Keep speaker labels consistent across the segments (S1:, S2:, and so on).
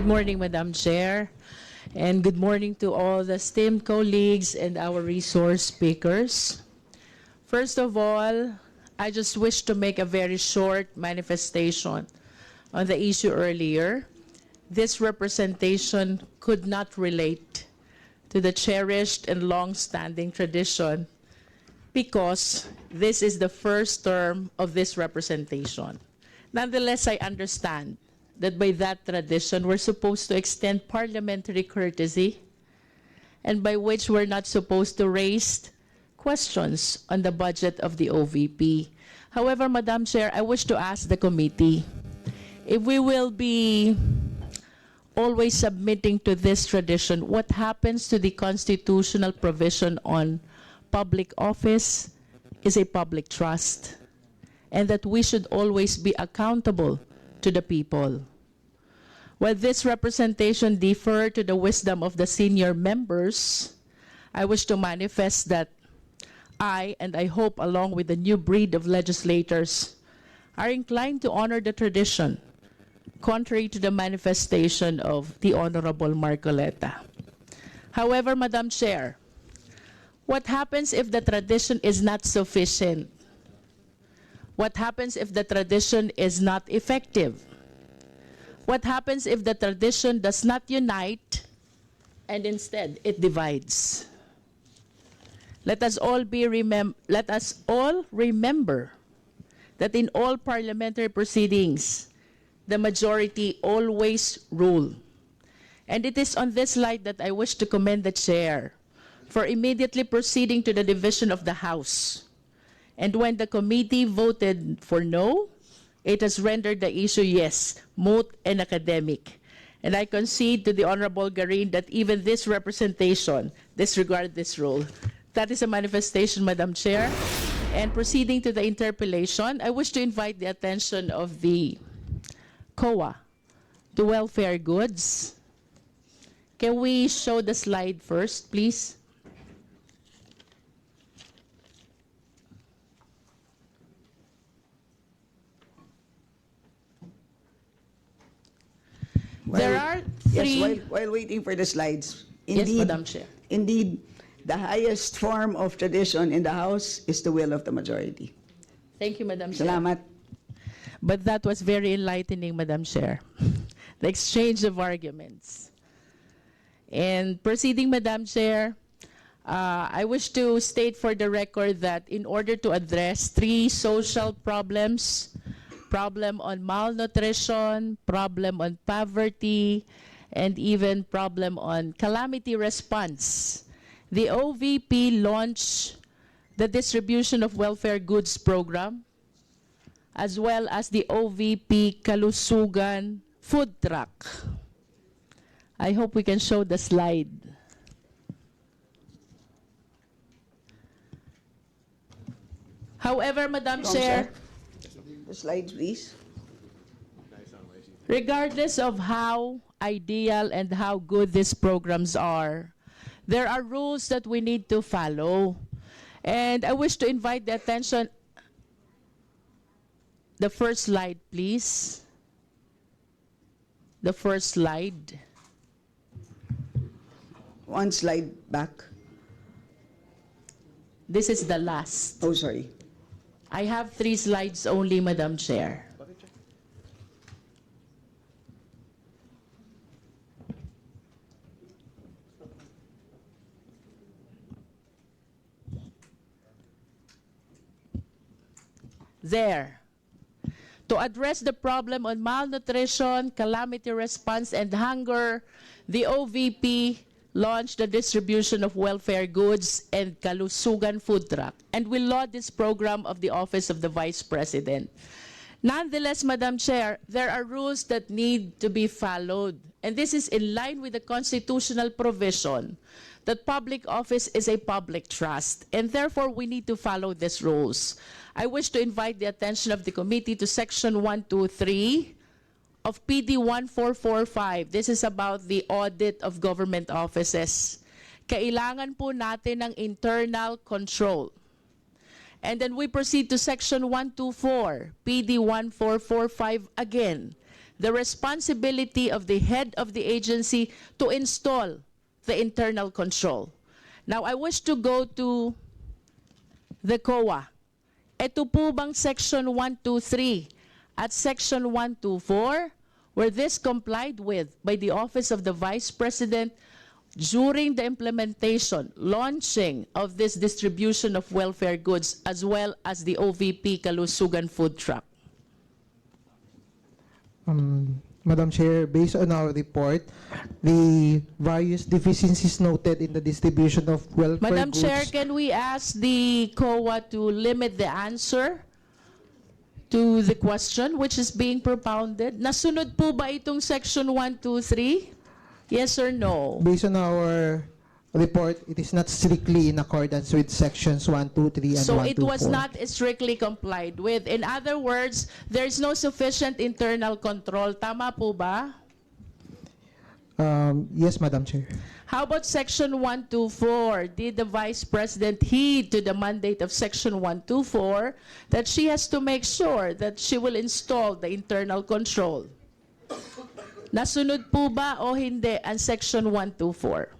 S1: Good morning, Madam Chair, and good morning to all the STEM colleagues and our resource speakers. First of all, I just wish to make a very short manifestation on the issue earlier. This representation could not relate to the cherished and long-standing tradition because this is the first term of this representation. Nonetheless, I understand that by that tradition, we're supposed to extend parliamentary courtesy and by which we're not supposed to raise questions on the budget of the OVP. However, Madam Chair, I wish to ask the committee if we will be always submitting to this tradition, what happens to the constitutional provision on public office is a public trust, and that we should always be accountable to the people. While this representation differ to the wisdom of the senior members, I wish to manifest that I, and I hope along with the new breed of legislators, are inclined to honor the tradition, contrary to the manifestation of the Honorable Marcoleta. However, Madam Chair, what happens if the tradition is not sufficient? What happens if the tradition is not effective? What happens if the tradition does not unite and instead it divides? Let us all be remem- let us all remember that in all parliamentary proceedings, the majority always rule. And it is on this light that I wish to commend the chair for immediately proceeding to the division of the House. And when the committee voted for no, it has rendered the issue yes, moot and academic. And I concede to the Honorable Garin that even this representation disregarded this rule. That is a manifestation, Madam Chair. And proceeding to the interpellation, I wish to invite the attention of the COA to welfare goods. Can we show the slide first, please? There
S2: While-
S1: are
S2: Yes,
S1: three.
S2: while, while waiting for the slides.
S1: Yes,
S2: Indeed,
S1: Madam Chair.
S2: Indeed, the highest form of tradition in the House is the will of the majority.
S1: Thank you, Madam Chair.
S2: Salamat.
S1: But that was very enlightening, Madam Chair. the exchange of arguments. And proceeding, Madam Chair, uh, I wish to state for the record that in order to address three social problems, problem on malnutrition, problem on poverty, and even problem on calamity response, the OVP launched the distribution of welfare goods program as well as the OVP Kalusugan food truck. I hope we can show the slide. However, Madam Chair.
S2: The slides, please.
S1: regardless of how ideal and how good these programs are, there are rules that we need to follow. And I wish to invite the attention. The first slide, please. The first slide.
S2: One slide back.
S1: This is the last.
S2: Oh, sorry.
S1: I have three slides only, Madam Chair. There. To address the problem on malnutrition, calamity response, and hunger, the OVP launched the distribution of welfare goods and Kalusugan food truck and we laud this program of the Office of the Vice President. Nonetheless, Madam Chair, there are rules that need to be followed, and this is in line with the constitutional provision that public office is a public trust, and therefore we need to follow these rules. I wish to invite the attention of the committee to Section 123 of PD 1445. This is about the audit of government offices. Kailangan po natin ng internal control. And then we proceed to section 124, PD 1445 again. the responsibility of the head of the agency to install the internal control. Now, I wish to go to the COA. Ito po bang Section 123 at Section 124 were this complied with by the Office of the Vice President during the implementation, launching of this distribution of welfare goods as well as the OVP Kalusugan food truck?
S3: Um, Madam Chair, based on our report, the various deficiencies noted in the distribution of welfare goods
S1: Madam
S3: goods.
S1: Chair, can we ask the COA to limit the answer to the question which is being propounded? Nasunod po ba itong Section 123? Yes or no?
S3: Based on our report, it is not strictly in accordance with sections 1, 2, 3, and
S1: So
S3: 1,
S1: it
S3: 2,
S1: was
S3: 4.
S1: not strictly complied with. In other words, there is no sufficient internal control. Tama po ba?
S3: Um, yes, Madam Chair.
S1: How about Section 124? Did the Vice President heed to the mandate of Section 124 that she has to make sure that she will install the internal control? Nasunod po ba o hindi ang Section 124?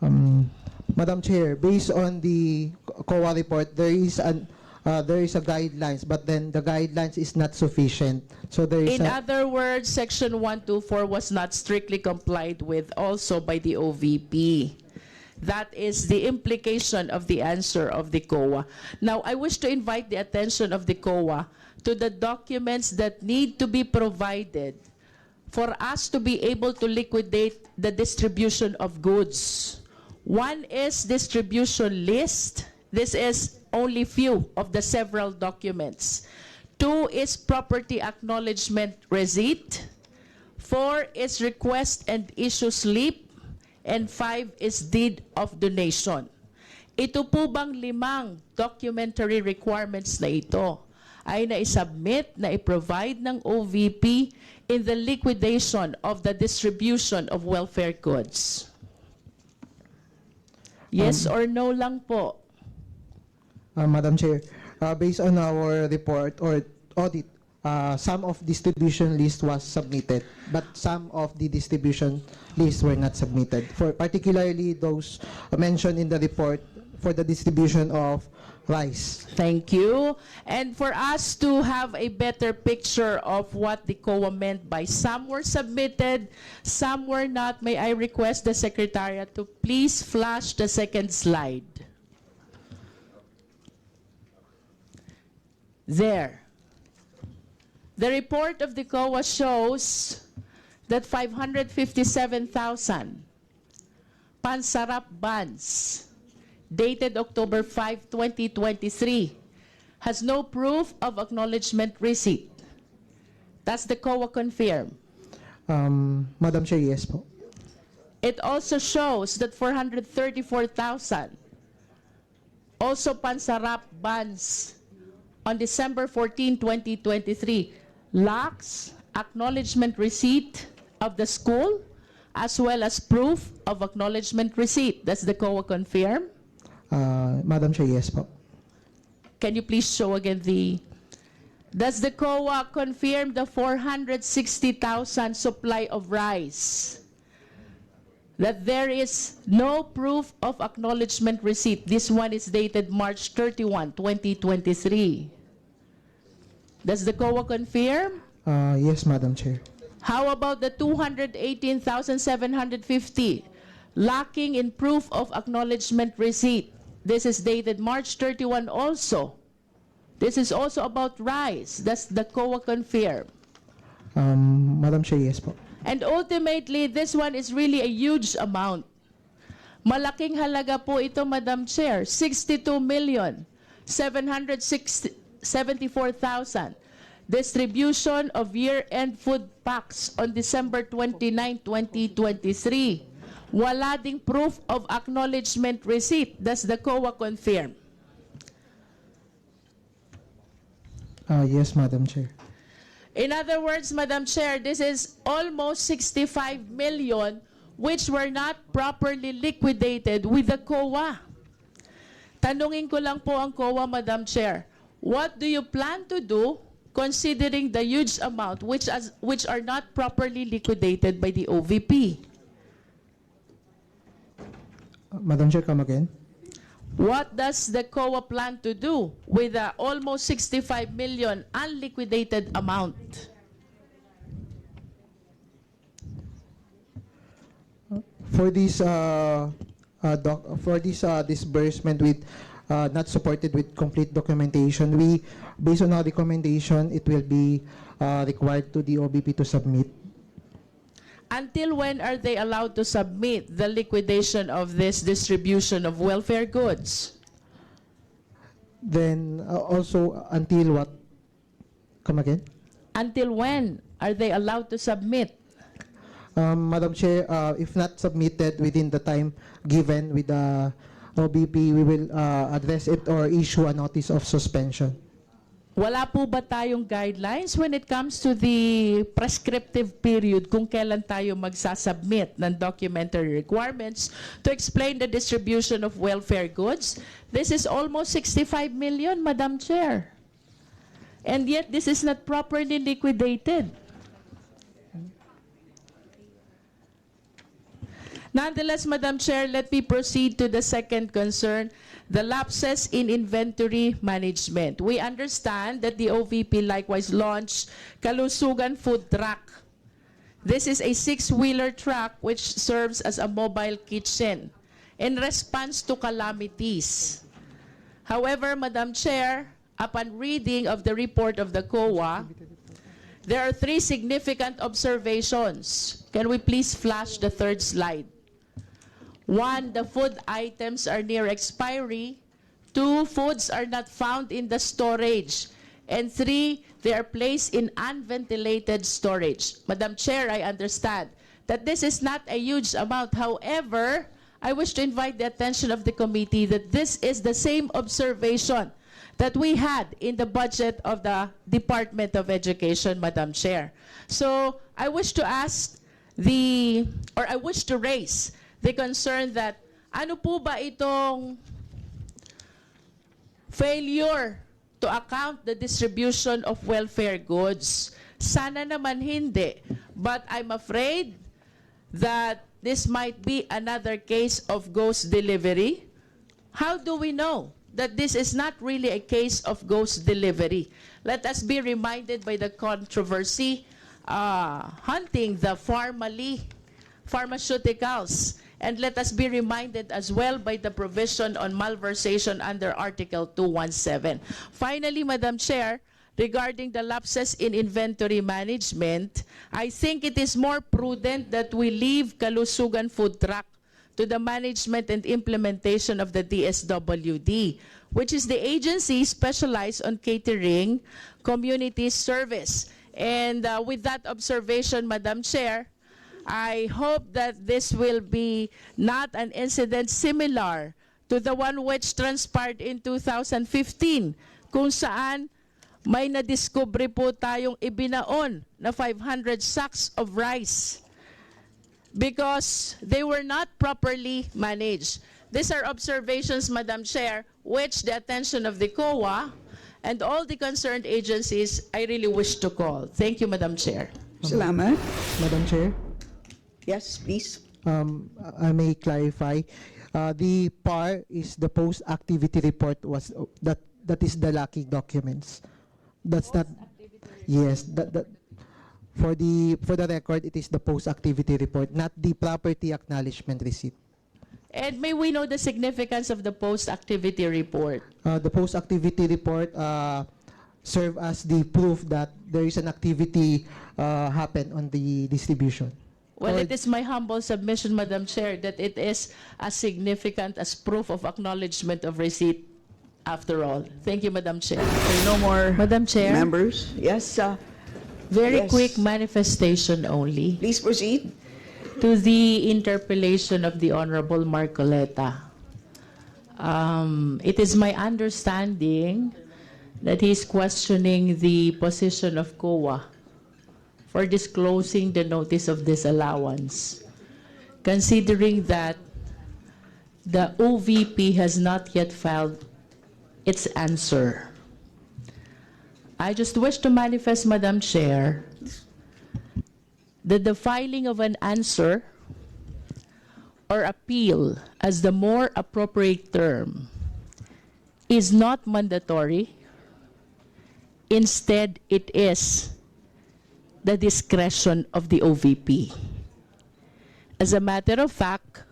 S3: Um, Madam Chair, based on the COA report, there is an uh, there is a guidelines, but then the guidelines is not sufficient. So there is
S1: In
S3: a,
S1: other words, Section 124 was not strictly complied with also by the OVP. That is the implication of the answer of the COA. Now, I wish to invite the attention of the COA to the documents that need to be provided for us to be able to liquidate the distribution of goods. One is distribution list. This is only few of the several documents. Two is property acknowledgement receipt. Four is request and issue slip. And five is deed of donation. Ito po bang limang documentary requirements na ito ay na-submit, na-provide ng OVP in the liquidation of the distribution of welfare goods? Yes or no lang po?
S3: Uh, Madam Chair, uh, based on our report or audit, uh, some of distribution list was submitted, but some of the distribution lists were not submitted. For particularly those mentioned in the report for the distribution of rice.
S1: Thank you. And for us to have a better picture of what the COA meant by some were submitted, some were not, may I request the Secretariat to please flash the second slide. There. The report of the COA shows that 557,000 pansarap buns dated October 5, 2023, has no proof of acknowledgement receipt. Does the COA confirm?
S3: Um, Madam Chair, yes po.
S1: It also shows that 434,000 also pansarap buns on December 14, 2023 lacks acknowledgement receipt of the school as well as proof of acknowledgement receipt. Does the COA confirm?
S3: Uh, Madam Chair, yes po.
S1: Can you please show again the, does the COA confirm the 460,000 supply of rice? That there is no proof of acknowledgement receipt. This one is dated March 31, 2023. Does the COA confirm?
S3: Uh, yes, Madam Chair.
S1: How about the 218,750 lacking in proof of acknowledgement receipt? This is dated March 31 also. This is also about rice. Does the COA confirm?
S3: Um, Madam Chair, yes po.
S1: And ultimately, this one is really a huge amount. Malaking halaga po ito, Madam Chair. 62 million 774,000. Distribution of year-end food packs on December 29, 2023. Wala ding proof of acknowledgement receipt. Does the COA confirm?
S3: Uh, yes, Madam Chair.
S1: In other words, Madam Chair, this is almost 65 million which were not properly liquidated with the COA. Tanungin ko lang po ang COA, Madam Chair, what do you plan to do considering the huge amount which, as, which are not properly liquidated by the OVP?
S3: Madam Chair, come again.
S1: What does the COA plan to do with the almost 65 million unliquidated amount?
S3: For this, uh, uh, doc, for this uh, disbursement with uh, not supported with complete documentation, we, based on our recommendation, it will be uh, required to the OBP to submit.
S1: Until when are they allowed to submit the liquidation of this distribution of welfare goods?
S3: Then uh, also until what? Come again?
S1: Until when are they allowed to submit?
S3: Um, Madam Chair, uh, if not submitted within the time given with the OBP, we will uh, address it or issue a notice of suspension.
S1: Wala po ba tayong guidelines when it comes to the prescriptive period kung kailan tayo magsasubmit ng documentary requirements to explain the distribution of welfare goods? This is almost 65 million, Madam Chair. And yet, this is not properly liquidated. Nonetheless, Madam Chair, let me proceed to the second concern, the lapses in inventory management. We understand that the OVP likewise launched Kalusugan Food Truck. This is a six-wheeler truck which serves as a mobile kitchen in response to calamities. However, Madam Chair, upon reading of the report of the COA, there are three significant observations. Can we please flash the third slide? One, the food items are near expiry. Two, foods are not found in the storage. And three, they are placed in unventilated storage. Madam Chair, I understand that this is not a huge amount. However, I wish to invite the attention of the committee that this is the same observation that we had in the budget of the Department of Education, Madam Chair. So I wish to ask the, or I wish to raise the concern that ano po ba itong failure to account the distribution of welfare goods? Sana naman hindi. But I'm afraid that this might be another case of ghost delivery. How do we know that this is not really a case of ghost delivery? Let us be reminded by the controversy uh, hunting the pharmaly, pharmaceuticals. And let us be reminded as well by the provision on malversation under Article 217. Finally, Madam Chair, regarding the lapses in inventory management, I think it is more prudent that we leave Kalusugan Food Truck to the management and implementation of the DSWD, which is the agency specialized on catering community service. And uh, with that observation, Madam Chair, I hope that this will be not an incident similar to the one which transpired in 2015, kung saan may nadiskubre po tayong ibinaon na 500 sacks of rice because they were not properly managed. These are observations, Madam Chair, which the attention of the COA and all the concerned agencies I really wish to call. Thank you, Madam Chair.
S2: Salamat.
S3: Madam Chair,
S2: Yes, please.
S3: um, I may clarify. Uh, the PAR is the post-activity report was that that is the lacking documents. That's not. Yes, that that for the for the record, it is the post-activity report, not the property acknowledgement receipt.
S1: And may we know the significance of the post-activity report?
S3: Uh, the post-activity report uh, serve as the proof that there is an activity uh, happen on the distribution.
S1: Well, it is my humble submission, Madam Chair, that it is as significant as proof of acknowledgement of receipt after all. Thank you, Madam Chair.
S2: Okay, no more
S1: Madam Chair,
S2: members. Yes, uh,
S1: very
S2: Yes.
S1: quick manifestation only
S2: please proceed.
S1: to the interpellation of the Honorable Marcoleta. Um, it is my understanding that he's questioning the position of COA for disclosing the notice of disallowance, considering that the OVP has not yet filed its answer. I just wish to manifest, Madam Chair, that the filing of an answer or appeal as the more appropriate term is not mandatory. Instead, it is the discretion of the OVP. As a matter of fact,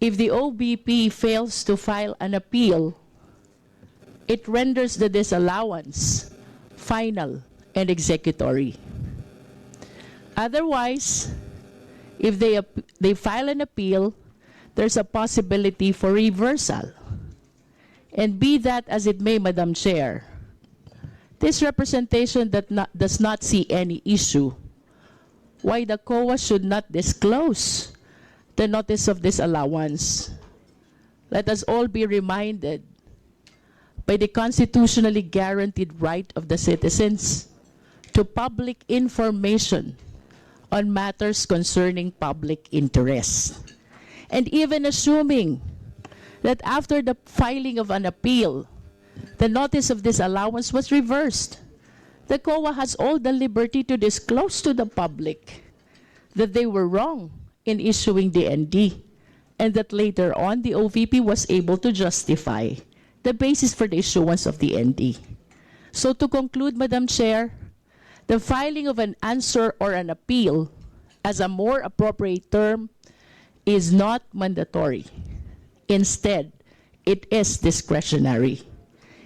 S1: if the OBP fails to file an appeal, it renders the disallowance final and executory. Otherwise, if they, they file an appeal, there's a possibility for reversal. And be that as it may, Madam Chair, this representation that not, does not see any issue why the COA should not disclose the notice of disallowance. Let us all be reminded by the constitutionally guaranteed right of the citizens to public information on matters concerning public interest. And even assuming that after the filing of an appeal, the notice of disallowance was reversed, the COA has all the liberty to disclose to the public that they were wrong in issuing the ND and that later on the OVP was able to justify the basis for the issuance of the ND. So to conclude, Madam Chair, the filing of an answer or an appeal as a more appropriate term is not mandatory. Instead, it is discretionary.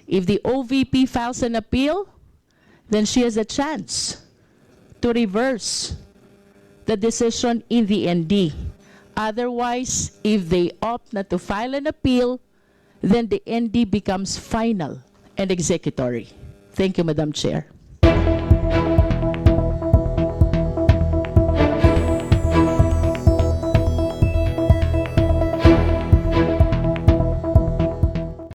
S1: If the OVP files an appeal, then she has a chance to reverse the decision in the ND. Otherwise, if they opt not to file an appeal, then the ND becomes final and executory. Thank you, Madam Chair.